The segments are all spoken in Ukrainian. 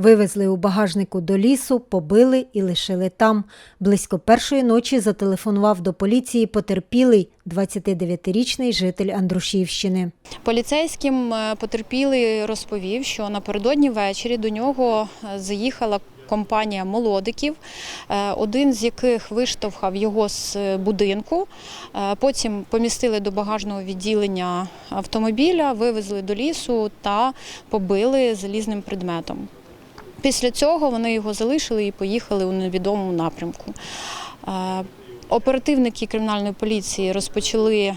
Вивезли у багажнику до лісу, побили і лишили там. Близько першої ночі зателефонував до поліції потерпілий 29-річний житель Андрушівщини. Поліцейським е, потерпілий розповів, що напередодні ввечері до нього е, заїхала компанія молодиків, е, один з яких виштовхав його з будинку. Потім помістили до багажного відділення автомобіля, вивезли до лісу та побили залізним предметом. Після цього вони його залишили і поїхали у невідомому напрямку. Е, Оперативники кримінальної поліції розпочали е,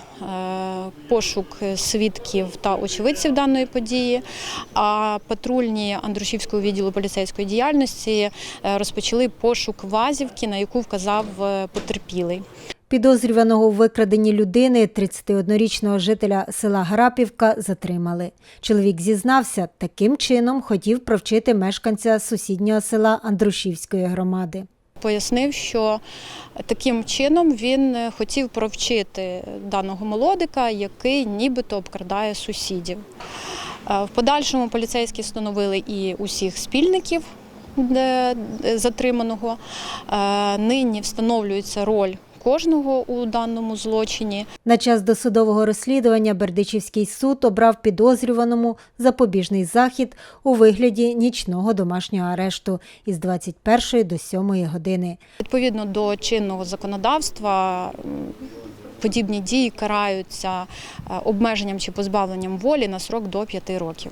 пошук свідків та очевидців даної події. А патрульні Андрушівського відділу поліцейської діяльності е, розпочали пошук вазівки, на яку вказав потерпілий. Підозрюваного у викраденні людини 31-річного жителя села Грапівка затримали. Чоловік зізнався, таким чином хотів провчити мешканця сусіднього села Андрушівської громади. Пояснив, що таким чином він е, хотів провчити даного молодика, який нібито обкрадає сусідів. Е, В подальшому поліцейські встановили і усіх спільників де затриманого. Е, Нині встановлюється роль кожного у даному злочині. На час досудового розслідування Бердичівський суд обрав підозрюваному запобіжний захід у вигляді нічного домашнього арешту із 21 до 7 години. Відповідно до чинного законодавства. Подібні дії караються е, обмеженням чи позбавленням волі на срок до 5 років.